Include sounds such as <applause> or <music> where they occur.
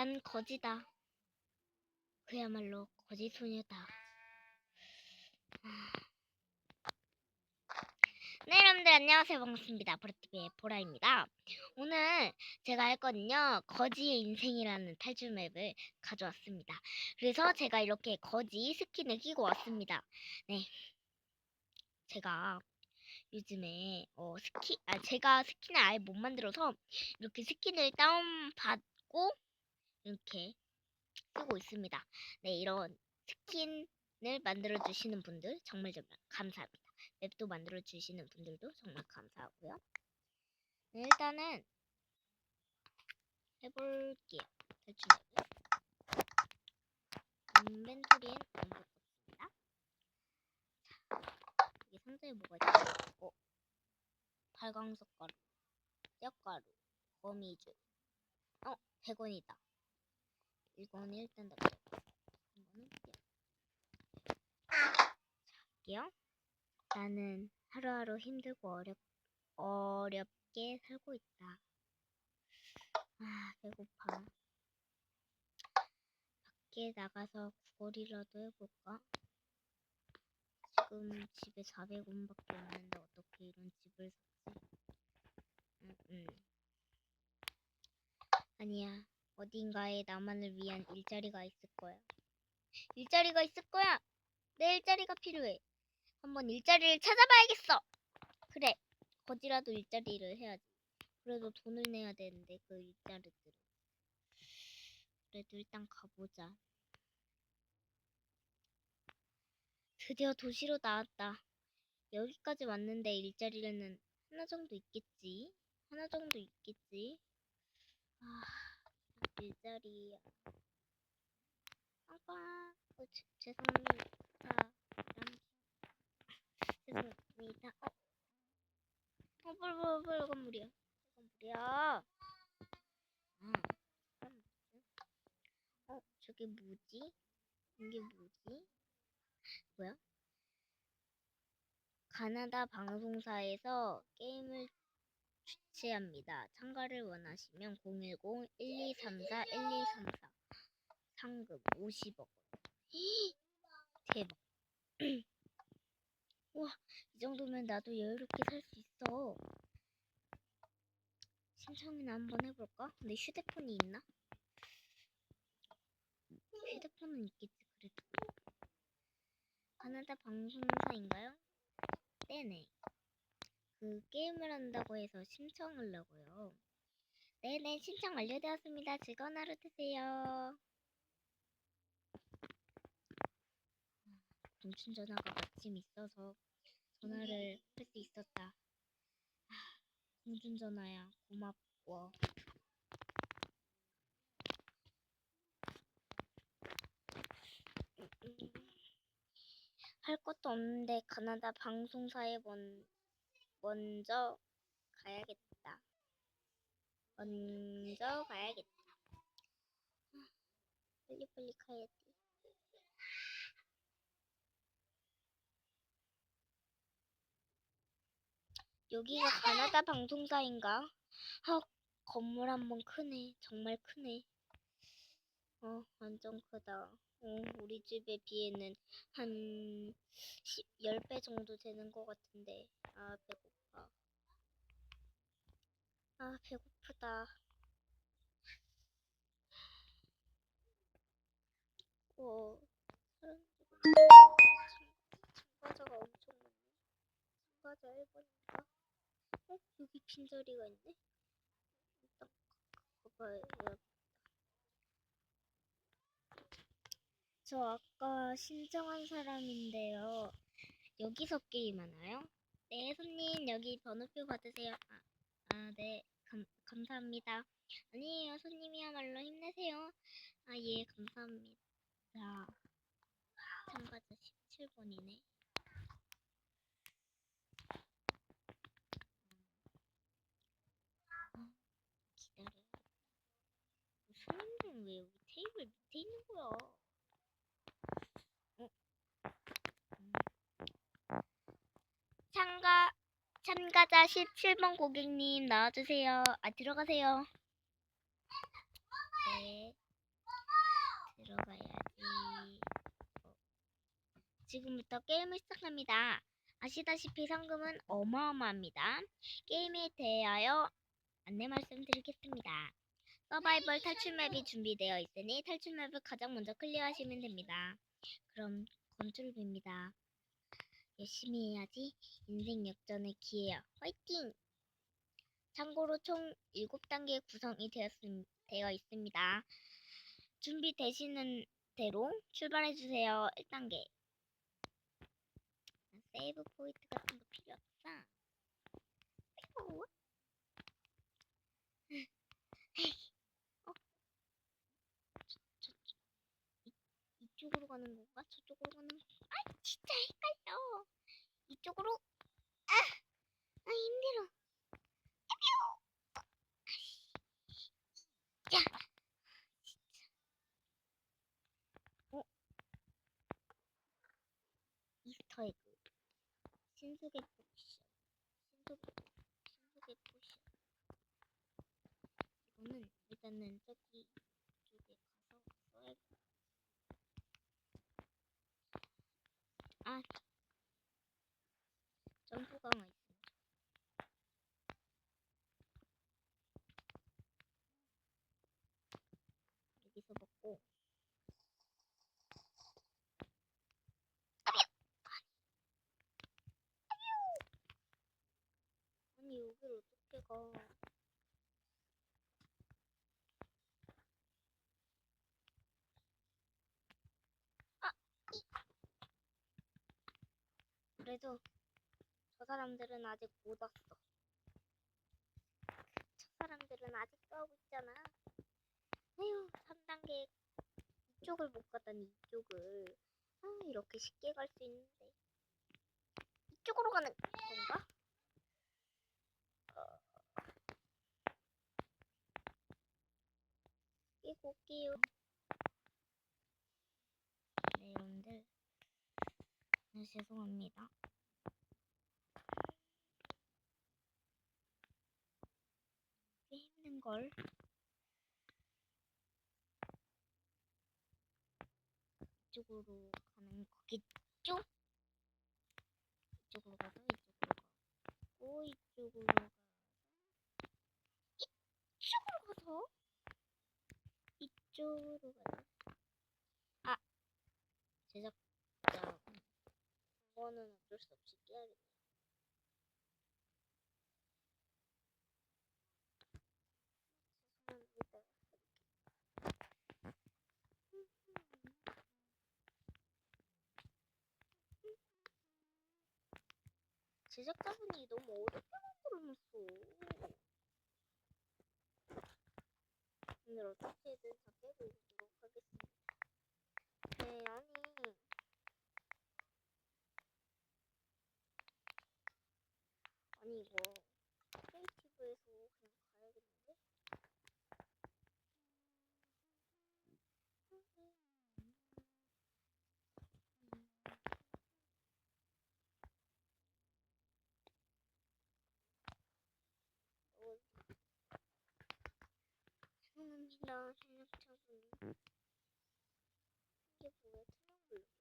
난 거지다. 그야말로 거지 소녀다. 아. 네, 여러분들 안녕하세요. 반갑습니다. 보라TV의 보라입니다. 오늘 제가 할 거는요. 거지의 인생이라는 탈출 맵을 가져왔습니다. 그래서 제가 이렇게 거지 스킨을 끼고 왔습니다. 네. 제가 요즘에 어 스킨 아 제가 스킨을 아예 못 만들어서 이렇게 스킨을 다운 받고 이렇게 쓰고 있습니다. 네, 이런 스킨을 만들어 주시는 분들 정말 정말 감사합니다. 맵도 만들어 주시는 분들도 정말 감사하고요. 네, 일단은 해볼게요. 탈출 맵을 인벤토리엔. 자, 여기 상자에 뭐가 있지? 어, 발광석 가루, 뼈가루, 거미줄. 어, 100원이다. 이거는 일단 넣고 이거는 할게요. 나는 하루하루 힘들고 어렵, 어렵게 살고 있다. 아, 배고파. 밖에 나가서 구걸이라도 해볼까? 지금 집에 400원밖에 없는데 어떻게 이런 집을 샀지? 음, 음. 아니야. 어딘가에 나만을 위한 일자리가 있을 거야. 일자리가 있을 거야. 내 일자리가 필요해. 한번 일자리를 찾아봐야겠어. 그래. 거지라도 일자리를 해야지. 그래도 돈을 내야 되는데 그 일자리들. 그래도 일단 가보자. 드디어 도시로 나왔다. 여기까지 왔는데 일자리는 하나 정도 있겠지. 하나 정도 있겠지. 아. 일자리야. 아빠, 어, 제, 죄송합니다. 죄송합니다. 어, 어, 빨리, 빨리, 빨리, 건물이야. 건물이야. 음, 어, 저게 뭐지? 이게 뭐지? 뭐야? 가나다 방송사에서 게임을 주최합니다. 참가를 원하시면 010-1234-1234 상금 50억 대박 <clears throat> 우와 이 정도면 나도 여유롭게 살 수 있어 신청이나 한번 해볼까? 근데 휴대폰이 있나? 휴대폰은 있겠지 그래도 가나다 방송사인가요? 네네 그 게임을 한다고 해서 신청을 하고요. 네네 신청 완료되었습니다. 즐거운 하루 되세요. 공춘 전화가 마침 있어서 전화를 할 수 있었다. 아, 공춘 전화야 고맙고. 할 것도 없는데 가나다 방송사에 먼 먼저 가야겠다. 먼저 가야겠다. 아, 빨리 빨리 가야지. 여기가 가나다 방송사인가? 아, 건물 한 번 크네. 정말 크네. 어, 완전 크다. 어, 우리 집에 비해는 한 10배 정도 되는 것 같은데. 아, 배고파. 아, 배고프다. 어, 사람들이 참가자가 엄청 많네. 참가자 1번인가? 어, 여기 빈자리가 있네? 일단 가봐야 저 아까 신청한 사람인데요. 여기서 게임하나요? 네, 손님 여기 번호표 받으세요. 아, 아 네. 감, 감사합니다. 아니에요, 손님이야말로 힘내세요. 아, 예, 감사합니다. 참가자 17번이네. 기다려. 손님들은 왜 우리 테이블 밑에 있는 거야? 참가 참가자 17번 고객님 나와주세요. 아 들어가세요. 네. 들어가야지. 어. 지금부터 게임을 시작합니다. 아시다시피 상금은 어마어마합니다. 게임에 대하여 안내 말씀드리겠습니다. 서바이벌 탈출 맵이 준비되어 있으니 탈출 맵을 가장 먼저 클리어하시면 됩니다. 그럼 건투를 빕니다. 열심히 해야지 인생 역전의 기회야. 화이팅! 참고로 총 7단계 구성이 되었음, 되어 있습니다. 준비되시는 대로 출발해주세요. 1단계. 세이브 포인트 같은 거 필요 없어. 아이고. 어? 저, 저, 저, 이, 이쪽으로 가는 건가? 저쪽으로 가는 건가? 아, 진짜 헷갈려. 이쪽으로. 아, 아 힘들어. 야, 진짜. 어? 이스터 에그. 신속의 포션. 신속, 신속의 포션. 이거는 일단은 저기 쪽에 가서 써야겠다. 아, 점프 강화 있습니다. 여기서 먹고. 아니 가? 아, 이. 그래도 저 사람들은 아직 못 왔어. 저 사람들은 아직 싸우고 있잖아. 에휴, 3단계 이쪽을 못 가다니 이쪽을. 아, 이렇게 쉽게 갈 수 있는데. 이쪽으로 가는 건가? 끼고 올게요. 네, 여러분들. 네, 죄송합니다. 꽤 힘든걸. 이쪽으로 가는 거겠죠? 이쪽으로 가서 이쪽으로 가고 이쪽으로 가서 이쪽으로 가서 이쪽으로 가서 아 제작자 그거는 어쩔 수 없이. 죄송합니다. 제작자분이 너무 어렵게 만들어놨어. 오늘 어떻게든 다 깨고 오도록 하겠습니다. 네, 아니. 아니, 이거 크리에이티브에서 그냥 가야겠는데? 어, 죄송합니다, 제작자분. 이게 뭐야, 투명 블록